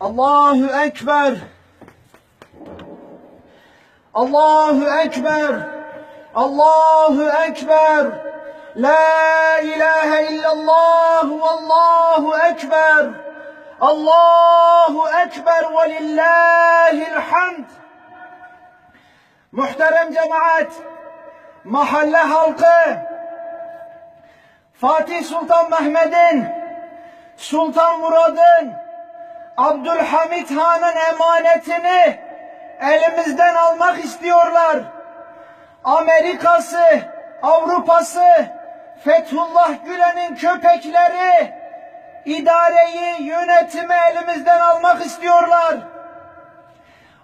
Allahu Ekber. Allahu Ekber. Allahu Ekber. La ilahe illallah vallahu ekber. Allahu ekber ve lillahil hamd. Muhterem cemaat, mahalle halkı, Fatih Sultan Mehmet'in, Sultan Murad'ın, Abdülhamit Han'ın emanetini elimizden almak istiyorlar. Amerika'sı, Avrupa'sı, Fethullah Gülen'in köpekleri idareyi, yönetimi elimizden almak istiyorlar.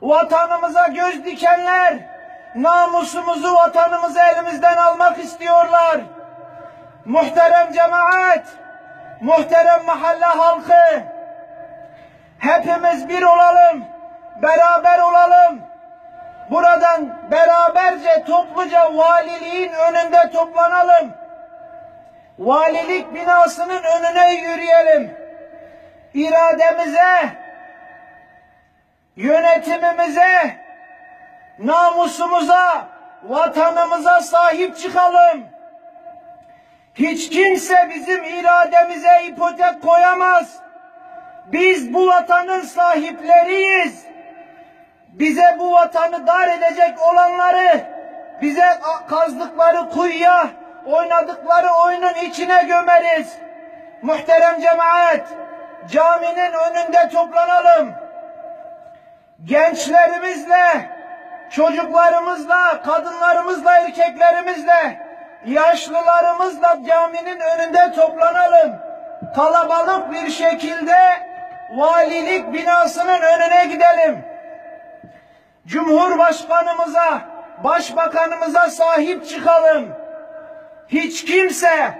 Vatanımıza göz dikenler namusumuzu, vatanımızı elimizden almak istiyorlar. Muhterem cemaat, muhterem mahalle halkı, hepimiz bir olalım, beraber olalım. Buradan beraberce topluca valiliğin önünde toplanalım. Valilik binasının önüne yürüyelim. İrademize, yönetimimize, namusumuza, vatanımıza sahip çıkalım. Hiç kimse bizim irademize ipotek koyamaz. Biz bu vatanın sahipleriyiz. Bize bu vatanı dar edecek olanları, bize kazdıkları kuyuya, oynadıkları oyunun içine gömeriz. Muhterem cemaat, caminin önünde toplanalım. Gençlerimizle, çocuklarımızla, kadınlarımızla, erkeklerimizle, yaşlılarımızla caminin önünde toplanalım. Kalabalık bir şekilde valilik binasının önüne gidelim. Cumhurbaşkanımıza, başbakanımıza sahip çıkalım. Hiç kimse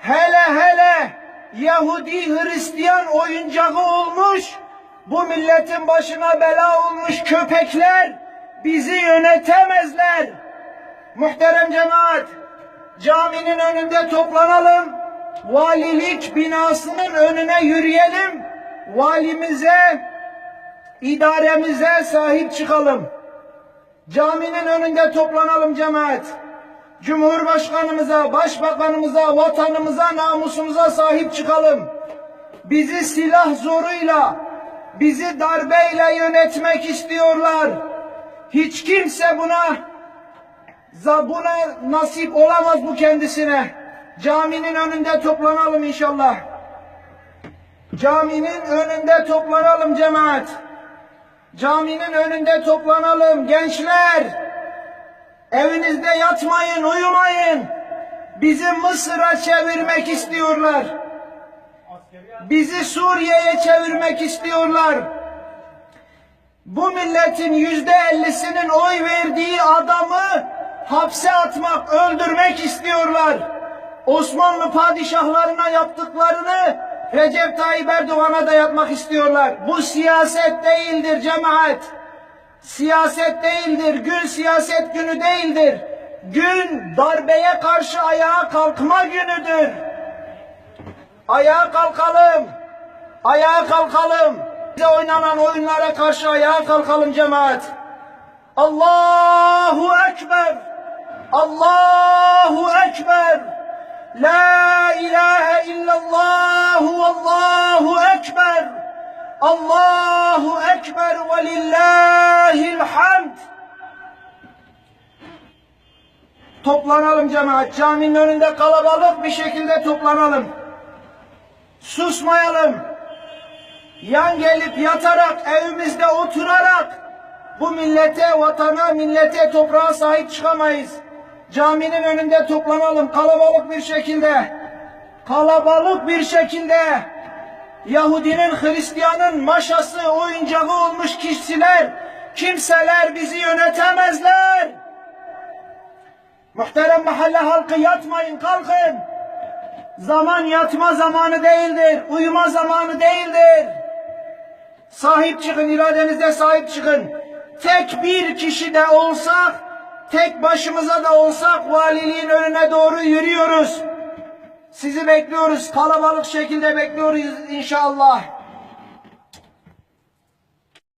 hele hele Yahudi Hristiyan oyuncağı olmuş bu milletin başına bela olmuş köpekler bizi yönetemezler. Muhterem cemaat caminin önünde toplanalım. Valilik binasının önüne yürüyelim. Valimize, idaremize sahip çıkalım. Caminin önünde toplanalım cemaat. Cumhurbaşkanımıza, başbakanımıza, vatanımıza, namusumuza sahip çıkalım. Bizi silah zoruyla, bizi darbeyle yönetmek istiyorlar. Hiç kimse buna buna nasip olamaz bu kendisine. Caminin önünde toplanalım inşallah. Caminin önünde toplanalım cemaat. Caminin önünde toplanalım gençler. Evinizde yatmayın, uyumayın. Bizi Mısır'a çevirmek istiyorlar. Bizi Suriye'ye çevirmek istiyorlar. Bu milletin yüzde ellisinin oy verdiği adamı hapse atmak, öldürmek istiyorlar. Osmanlı padişahlarına yaptıklarını Recep Tayyip Erdoğan'a da yapmak istiyorlar. Bu siyaset değildir cemaat. Siyaset değildir. Gün siyaset günü değildir. Gün darbeye karşı ayağa kalkma günüdür. Ayağa kalkalım. Ayağa kalkalım. Bize oynanan oyunlara karşı ayağa kalkalım cemaat. Allahu Ekber. Allahu Ekber. La ilahe Allahu Ekber ve lillahil hamd. Toplanalım cemaat. Caminin önünde kalabalık bir şekilde toplanalım. Susmayalım. Yan gelip yatarak, evimizde oturarak bu millete, vatana, millete, toprağa sahip çıkamayız. Caminin önünde toplanalım kalabalık bir şekilde. Kalabalık bir şekilde. Yahudinin, Hristiyanın maşası, oyuncağı olmuş kişiler, kimseler bizi yönetemezler. Muhterem mahalle halkı yatmayın, kalkın. Zaman yatma zamanı değildir, uyuma zamanı değildir. Sahip çıkın, iradenize sahip çıkın. Tek bir kişi de olsak, tek başımıza da olsak valiliğin önüne doğru yürüyoruz. Sizi bekliyoruz, kalabalık şekilde bekliyoruz inşallah.